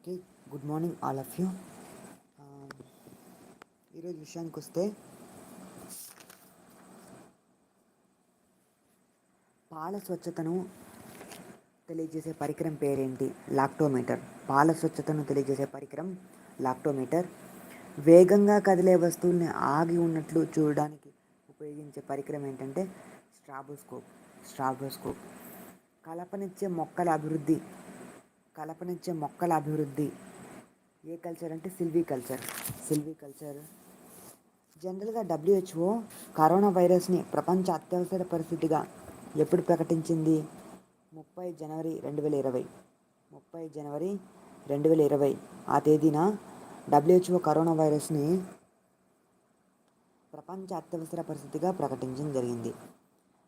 Okay good morning all of you. ఈరోజు విషయానికి వస్తే పాల స్వచ్ఛతను తెలియజేసే పరికరం పేరేంటి? లాక్టోమీటర్. పాల స్వచ్ఛతను తెలియజేసే పరికరం లాక్టోమీటర్. వేగంగా కదిలే వస్తువుల్ని ఆగి ఉన్నట్లు చూడడానికి ఉపయోగించే పరికరం ఏంటంటే స్ట్రాబోస్కోప్ స్ట్రాబోస్కోప్. కలపనిచ్చే మొక్కల అభివృద్ధి కలపనిచ్చే మొక్కల అభివృద్ధి. ఏ కల్చర్ అంటే సిల్వీ కల్చర్. Silviculture. జనరల్గా డబ్ల్యూహెచ్ఓ కరోనా వైరస్ని ప్రపంచ అత్యవసర పరిస్థితిగా ఎప్పుడు ప్రకటించింది? ముప్పై జనవరి రెండు వేల ఇరవై. ముప్పై జనవరి రెండు వేల ఇరవై. ఆ తేదీన డబ్ల్యూహెచ్ఓ కరోనా వైరస్ని ప్రపంచ అత్యవసర పరిస్థితిగా ప్రకటించడం జరిగింది.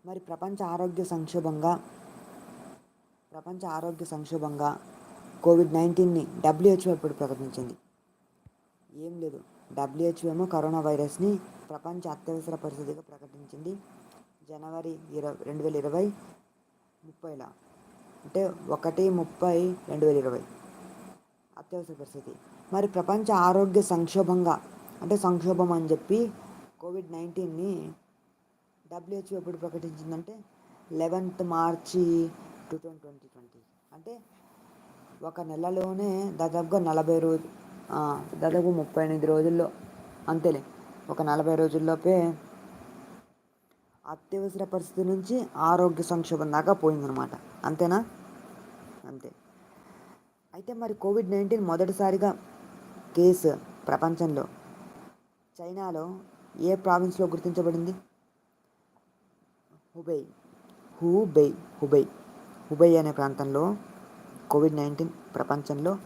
మరి ప్రపంచ ఆరోగ్య సంక్షోభంగా ప్రపంచ ఆరోగ్య సంక్షోభంగా కోవిడ్ నైన్టీన్ని డబ్ల్యూహెచ్ఓ ఎప్పుడు ప్రకటించింది. ఏం లేదు. డబ్ల్యూహెచ్ఓ ఏమో కరోనా వైరస్ని ప్రపంచ అత్యవసర పరిస్థితిగా ప్రకటించింది. జనవరి ఇరవై రెండు వేల ఇరవై ముప్పైలా. అంటే ఒకటి ముప్పై రెండు వేల ఇరవై. అత్యవసర పరిస్థితి. మరి ప్రపంచ ఆరోగ్య సంక్షోభంగా అంటే సంక్షోభం అని చెప్పి కోవిడ్ నైన్టీన్ని డబ్ల్యూహెచ్ఓ ఎప్పుడు ప్రకటించిందంటే eleventh March two thousand twenty twenty అంటే ఒక నెలలోనే దాదాపుగా నలభై రోజు దాదాపు ముప్పై ఎనిమిది రోజుల్లో అంతేలే. ఒక నలభై రోజుల్లోపే అత్యవసర పరిస్థితి నుంచి ఆరోగ్య సంక్షోభం దాకా పోయిందనమాట అంతేనా? అంతే. అయితే మరి కోవిడ్ నైన్టీన్ మొదటిసారిగా కేసు ప్రపంచంలో. చైనాలో ఏ ప్రావిన్స్లో గుర్తించబడింది? హుబై హుబై హుబై హుబై అనే ప్రాంతంలో కోవిడ్ నైన్టీన్ ప్రపంచంలో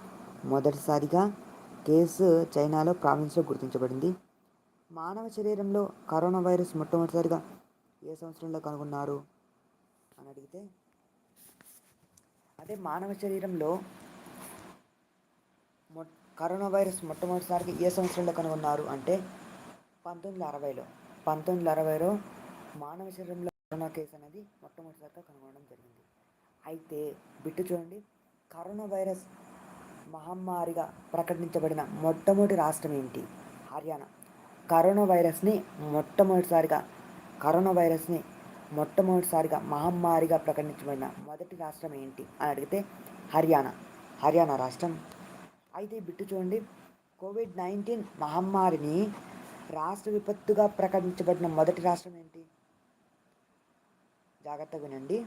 మొదటిసారిగా కేసు చైనాలో ప్రావిన్స్లో గుర్తించబడింది. మానవ శరీరంలో కరోనా వైరస్ మొట్టమొదటిసారిగా ఏ సంవత్సరంలో కనుగొన్నారు అని అడిగితే అదే మానవ శరీరంలో మొ కరోనా వైరస్ మొట్టమొదటిసారిగా ఏ సంవత్సరంలో కనుగొన్నారు అంటే పంతొమ్మిది వందల అరవైలో. పంతొమ్మిది వందల అరవైలో మానవ శరీరంలో కరోనా కేసు అనేది మొట్టమొదటిసారిగా కనుగొనడం జరిగింది. అయితే బిట్టు చూడండి. కరోనా వైరస్ మహమ్మారిగా ప్రకటించబడిన మొట్టమొదటి రాష్ట్రం ఏంటి? హర్యానా. కరోనా వైరస్ని మొట్టమొదటిసారిగా కరోనా వైరస్ని మొట్టమొదటిసారిగా మహమ్మారిగా ప్రకటించబడిన మొదటి రాష్ట్రం ఏంటి అని అడిగితే హర్యానా. హర్యానా రాష్ట్రం. అయితే బిట్టు చూడండి. కోవిడ్ నైన్టీన్ మహమ్మారిని రాష్ట్ర విపత్తుగా ప్రకటించబడిన మొదటి రాష్ట్రం ఏంటి? జాగ్రత్తగా వినండి.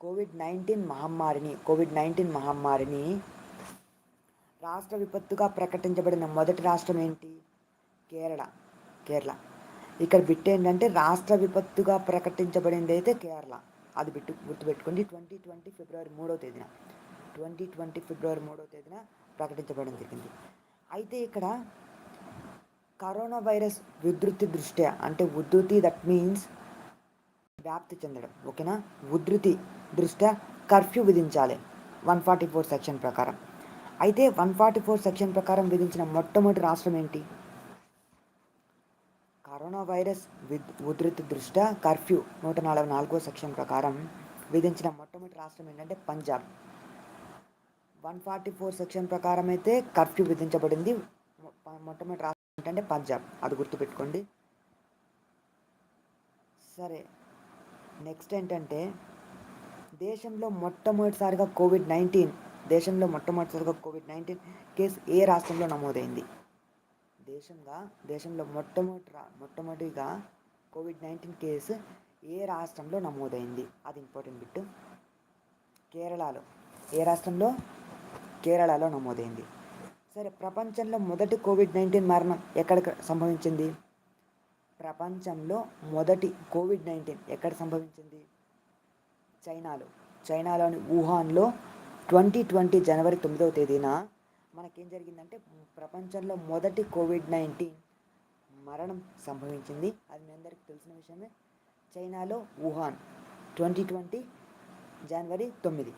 కోవిడ్ నైన్టీన్ మహమ్మారిని కోవిడ్ నైన్టీన్ మహమ్మారిని రాష్ట్ర విపత్తుగా ప్రకటించబడిన మొదటి రాష్ట్రం ఏంటి? కేరళ. కేరళ. ఇక్కడ బిట్ ఏంటంటే రాష్ట్ర విపత్తుగా ప్రకటించబడింది అయితే కేరళ. అది బిట్టు గుర్తుపెట్టుకోండి. ట్వంటీ ట్వంటీ ఫిబ్రవరి మూడో తేదీన. ట్వంటీ ట్వంటీ ఫిబ్రవరి మూడో తేదీన ప్రకటించబడడం జరిగింది. అయితే ఇక్కడ కరోనా వైరస్ ఉధృతి దృష్ట్యా అంటే ఉధృతి దట్ మీన్స్ వ్యాప్తి చెందడం. ఓకేనా? ఉధృతి దృష్ట్యా కర్ఫ్యూ విధించాలి. వన్ ఫార్టీ ఫోర్ సెక్షన్ ప్రకారం. అయితే వన్ ఫార్టీ ఫోర్ సెక్షన్ ప్రకారం విధించిన మొట్టమొదటి రాష్ట్రం ఏంటి? కరోనా వైరస్ విద్ ఉధృతి దృష్ట్యా కర్ఫ్యూ నూట నలభై నాలుగో సెక్షన్ ప్రకారం విధించిన మొట్టమొదటి రాష్ట్రం ఏంటంటే Punjab. One forty four section ప్రకారం అయితే కర్ఫ్యూ విధించబడింది. మొట్టమొదటి రాష్ట్రం ఏంటంటే పంజాబ్. అది గుర్తుపెట్టుకోండి. సరే. నెక్స్ట్ ఏంటంటే దేశంలో మొట్టమొదటిసారిగా కోవిడ్ నైన్టీన్ దేశంలో మొట్టమొదటిసారిగా కోవిడ్ నైన్టీన్ కేసు ఏ రాష్ట్రంలో నమోదైంది? దేశంగా దేశంలో మొట్టమొదటి మొట్టమొదటిగా కోవిడ్ నైన్టీన్ కేసు ఏ రాష్ట్రంలో నమోదైంది? అది ఇంపార్టెంట్ బిట్ కేరళలో. ఏ రాష్ట్రంలో? కేరళలో నమోదైంది. సరే ప్రపంచంలో మొదటి కోవిడ్ నైన్టీన్ మరణం ఎక్కడ సంభవించింది? ప్రపంచంలో మొదటి కోవిడ్ నైన్టీన్ ఎక్కడ సంభవించింది? చైనాలో. చైనాలోని వుహాన్లో ట్వంటీ ట్వంటీ జనవరి తొమ్మిదవ తేదీన మనకేం జరిగిందంటే ప్రపంచంలో మొదటి కోవిడ్ నైన్టీన్ మరణం సంభవించింది. అది మీ అందరికీ తెలిసిన విషయమే. చైనాలో వుహాన్ ట్వంటీ ట్వంటీ జనవరి తొమ్మిది.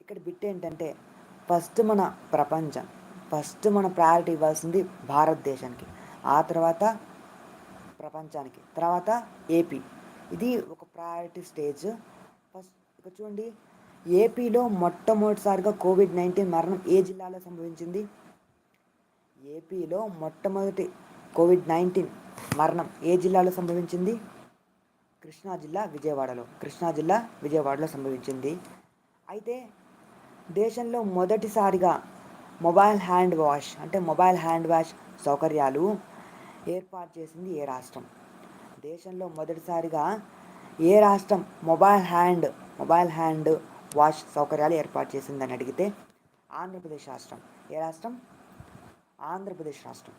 ఇక్కడ బిట్ ఏంటంటే ఫస్ట్ మన ప్రపంచం ఫస్ట్ మన ప్రయారిటీ ఇవ్వాల్సింది భారతదేశానికి. ఆ తర్వాత ప్రపంచానికి తర్వాత ఏపీ ఇది ఒక ప్రయారిటీ స్టేజ్ ఫస్ట్ ఇక చూడండి. ఏపీలో మొట్టమొదటిసారిగా కోవిడ్ నైన్టీన్ మరణం ఏ జిల్లాలో సంభవించింది? ఏపీలో మొట్టమొదటి కోవిడ్ నైన్టీన్ మరణం ఏ జిల్లాలో సంభవించింది? కృష్ణా జిల్లా విజయవాడలో. కృష్ణా జిల్లా విజయవాడలో సంభవించింది. అయితే దేశంలో మొదటిసారిగా మొబైల్ హ్యాండ్ వాష్ అంటే మొబైల్ హ్యాండ్ వాష్ సౌకర్యాలు ఏర్పాటు చేసింది ఏ రాష్ట్రం? దేశంలో మొదటిసారిగా ఏ రాష్ట్రం mobile hand mobile hand wash సౌకర్యాలు ఏర్పాటు చేసిందని అడిగితే ఆంధ్రప్రదేశ్ రాష్ట్రం. ఏ రాష్ట్రం? ఆంధ్రప్రదేశ్ రాష్ట్రం.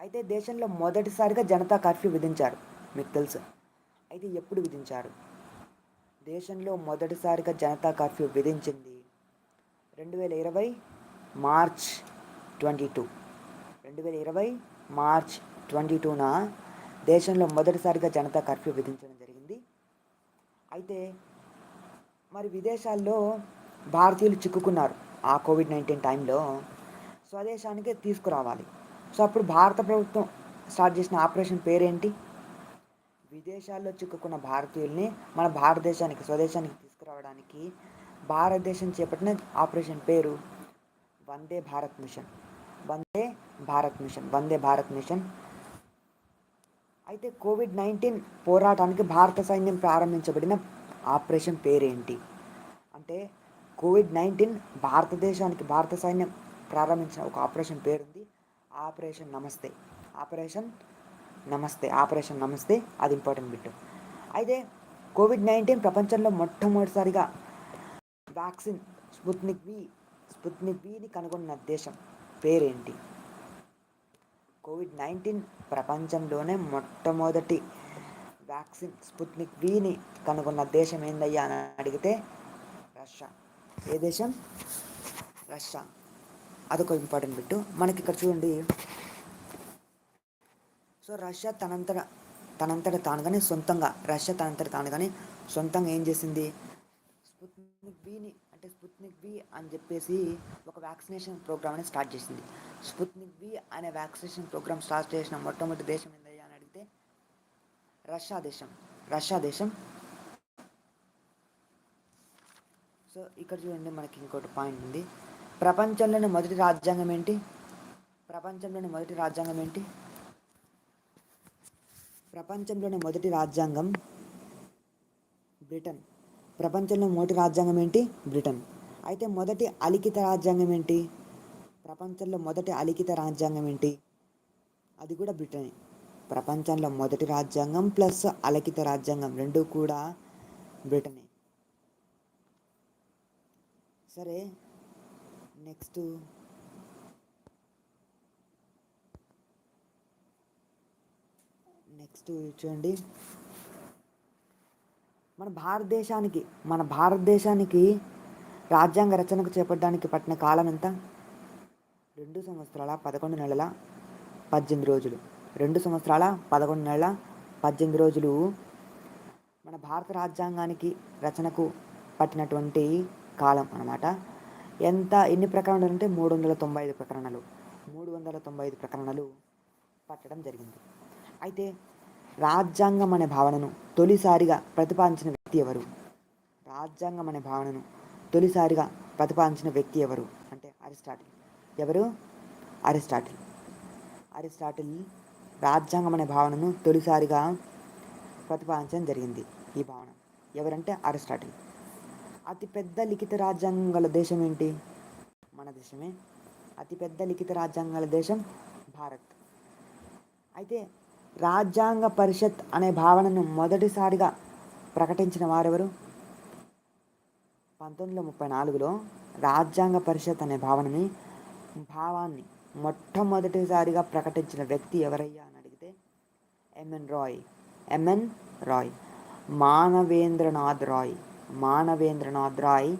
అయితే దేశంలో మొదటిసారిగా జనతా కర్ఫ్యూ విధించారు. మీకు తెలుసు. అయితే ఎప్పుడు విధించారు? దేశంలో మొదటిసారిగా జనతా కర్ఫ్యూ విధించింది రెండు వేల ఇరవై మార్చ్ ట్వంటీ టూ. రెండు వేల ఇరవై మార్చ్ ట్వంటీ టూన దేశంలో మొదటిసారిగా జనతా కర్ఫ్యూ విధించడం జరిగింది. అయితే మరి విదేశాల్లో భారతీయులు చిక్కుకున్నారు ఆ కోవిడ్ నైన్టీన్ టైంలో. స్వదేశానికి తీసుకురావాలి. సో అప్పుడు భారత ప్రభుత్వం స్టార్ట్ చేసిన ఆపరేషన్ పేరేంటి? విదేశాల్లో చిక్కుకున్న భారతీయుల్ని మన భారతదేశానికి స్వదేశానికి తీసుకురావడానికి భారతదేశం చేపట్టిన ఆపరేషన్ పేరు Vande Bharat mission. Vande Bharat mission Vande Bharat mission. అయితే కోవిడ్ నైన్టీన్ పోరాటానికి భారత సైన్యం ప్రారంభించబడిన ఆపరేషన్ పేరేంటి? అంటే కోవిడ్ నైన్టీన్ భారతదేశానికి భారత సైన్యం ప్రారంభించిన ఒక ఆపరేషన్ పేరుంది. ఆపరేషన్ నమస్తే. ఆపరేషన్ నమస్తే. ఆపరేషన్ నమస్తే. అది ఇంపార్టెంట్ బిట్ అయితే కోవిడ్ నైన్టీన్ ప్రపంచంలో మొట్టమొదటిసారిగా వ్యాక్సిన్ స్పుత్నిక్ వి స్పుత్నిక్ విని కనుగొన్న దేశం. పేరేంటి? కోవిడ్ నైన్టీన్ ప్రపంచంలోనే మొట్టమొదటి వ్యాక్సిన్ స్పుత్నిక్ విని కనుగొన్న దేశం ఏందయ్యా అని అడిగితే రష్యా. ఏ దేశం? రష్యా. అదొక ఇంపార్టెంట్ బిట్టు. మనకి ఇక్కడ చూడండి. సో రష్యా తనంతట తనంతట తానుగానే సొంతంగా రష్యా తనంతట తానుగానే సొంతంగా ఏం చేసింది? స్పుత్నిక్ విని స్పుత్నిక్ బి అని చెప్పేసి ఒక వ్యాక్సినేషన్ ప్రోగ్రామ్ అనేది స్టార్ట్ చేసింది. స్పుత్నిక్ బి అనే వ్యాక్సినేషన్ ప్రోగ్రామ్ స్టార్ట్ చేసిన మొట్టమొదటి దేశం ఏందయ్యా అని అడిగితే రష్యా దేశం. రష్యా దేశం. సో ఇక్కడ చూడండి మనకి ఇంకోటి పాయింట్ ఉంది. ప్రపంచంలోని మొదటి రాజ్యాంగం ఏంటి? ప్రపంచంలోని మొదటి రాజ్యాంగం ఏంటి? ప్రపంచంలోని మొదటి రాజ్యాంగం బ్రిటన్. ప్రపంచంలో మొదటి రాజ్యాంగం ఏంటి? బ్రిటన్. అయితే మొదటి అలిఖిత రాజ్యాంగం ఏంటి? ప్రపంచంలో మొదటి అలిఖిత రాజ్యాంగం ఏంటి? అది కూడా బ్రిటనే. ప్రపంచంలో మొదటి రాజ్యాంగం ప్లస్ అలిఖిత రాజ్యాంగం రెండు కూడా బ్రిటనే. సరే నెక్స్ట్. నెక్స్ట్ చూడండి. మన భారతదేశానికి మన భారతదేశానికి రాజ్యాంగ రచనకు చేపట్టడానికి పట్టిన కాలం ఎంత రెండు సంవత్సరాల పదకొండు నెలల పద్దెనిమిది రోజులు. రెండు సంవత్సరాల పదకొండు నెలల పద్దెనిమిది రోజులు. మన భారత రాజ్యాంగానికి రచనకు పట్టినటువంటి కాలం అన్నమాట. ఎంత ఎన్ని ప్రకరణలు అంటే మూడు వందల తొంభై ఐదు ప్రకరణలు. మూడు వందల తొంభై ఐదు ప్రకరణలు పట్టడం జరిగింది. అయితే రాజ్యాంగం అనే భావనను తొలిసారిగా ప్రతిపాదించిన వ్యక్తి ఎవరు? రాజ్యాంగం అనే భావనను తొలిసారిగా ప్రతిపాదించిన వ్యక్తి ఎవరు? అంటే అరిస్టాటిల్. ఎవరు? అరిస్టాటిల్. అరిస్టాటిల్ రాజ్యాంగం అనే భావనను తొలిసారిగా ప్రతిపాదించడం జరిగింది ఈ భావన. ఎవరంటే అరిస్టాటిల్. అతిపెద్ద లిఖిత రాజ్యాంగం గల దేశం ఏంటి? మన దేశమే. అతిపెద్ద లిఖిత రాజ్యాంగం గల దేశం భారత్. అయితే రాజ్యాంగ పరిషత్ అనే భావనను మొదటిసారిగా ప్రకటించిన వారెవరు? పంతొమ్మిది వందల ముప్పై నాలుగులో రాజ్యాంగ పరిషత్ అనే భావనని భావాన్ని మొట్టమొదటిసారిగా ప్రకటించిన వ్యక్తి ఎవరయ్యా అని అడిగితే ఎంఎన్ రాయ్ ఎంఎన్ రాయ్ మానవేంద్రనాథ్ రాయ్ మానవేంద్రనాథ్ రాయ్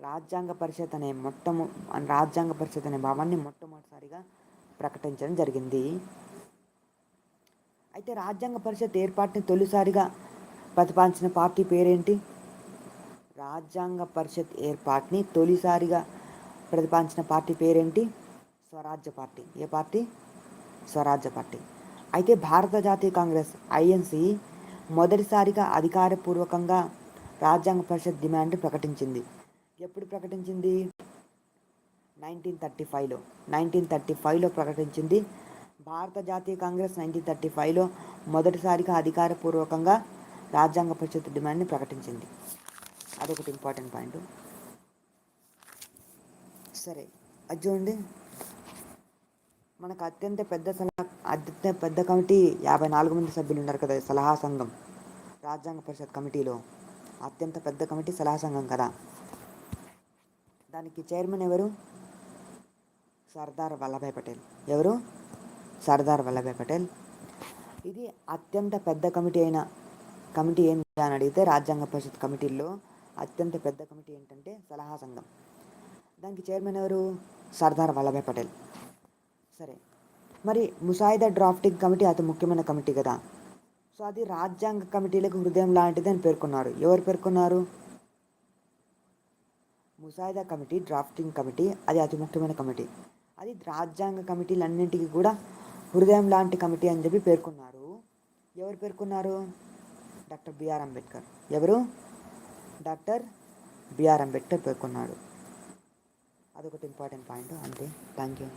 రాజ్యాంగ పరిషత్ అనే మొట్టమొ రాజ్యాంగ పరిషత్ అనే భావాన్ని మొట్టమొదటిసారిగా ప్రకటించడం జరిగింది. అయితే రాజ్యాంగ పరిషత్ ఏర్పాటుని తొలిసారిగా ప్రతిపాదించిన పార్టీ పేరేంటి? రాజ్యాంగ పరిషత్ ఏర్పాటుని తొలిసారిగా ప్రతిపాదించిన పార్టీ పేరేంటి? స్వరాజ్య పార్టీ. ఏ పార్టీ? స్వరాజ్య పార్టీ. అయితే భారత జాతీయ కాంగ్రెస్ ఐఎన్సి మొదటిసారిగా అధికారపూర్వకంగా రాజ్యాంగ పరిషత్ డిమాండ్ ప్రకటించింది. ఎప్పుడు ప్రకటించింది? నైన్టీన్ థర్టీ ఫైవ్లో. నైన్టీన్ థర్టీ ఫైవ్లో ప్రకటించింది. భారత జాతీయ కాంగ్రెస్ నైన్టీన్ థర్టీ ఫైవ్లో మొదటిసారిగా అధికారపూర్వకంగా రాజ్యాంగ పరిషత్ డిమాండ్ని ప్రకటించింది. అదొకటి ఇంపార్టెంట్ పాయింట్. సరే అది చూడండి. మనకు అత్యంత పెద్ద సలహా అత్యంత పెద్ద కమిటీ యాభై నాలుగు మంది సభ్యులు ఉన్నారు కదా సలహా సంఘం రాజ్యాంగ పరిషత్ కమిటీలో. అత్యంత పెద్ద కమిటీ సలహా సంఘం కదా. దానికి చైర్మన్ ఎవరు? సర్దార్ వల్లభాయ్ పటేల్. ఎవరు? సర్దార్ వల్లభాయ్ పటేల్. ఇది అత్యంత పెద్ద కమిటీ అయిన కమిటీ ఏంటి అని అడిగితే రాజ్యాంగ పరిషత్ కమిటీల్లో అత్యంత పెద్ద కమిటీ ఏంటంటే సలహా సంఘం. దానికి చైర్మన్ ఎవరు? సర్దార్ వల్లభాయ్ పటేల్. సరే. మరి ముసాయిదా డ్రాఫ్టింగ్ కమిటీ అతి ముఖ్యమైన కమిటీ కదా. సో అది రాజ్యాంగ కమిటీలకు హృదయం లాంటిది అని పేర్కొన్నారు. ఎవరు పేర్కొన్నారు? ముసాయిదా కమిటీ డ్రాఫ్టింగ్ కమిటీ అది అతి ముఖ్యమైన కమిటీ. అది రాజ్యాంగ కమిటీలన్నింటికి కూడా హృదయం లాంటి కమిటీ అని చెప్పి పేర్కొన్నారు. ఎవరు పేర్కొన్నారు? Doctor BR Ambedkar. ఎవరు? డాక్టర్ బిఆర్ అంబేద్కర్ పేర్కొన్నాడు. అదొకటి ఇంపార్టెంట్ పాయింట్ అంతే థ్యాంక్ యూ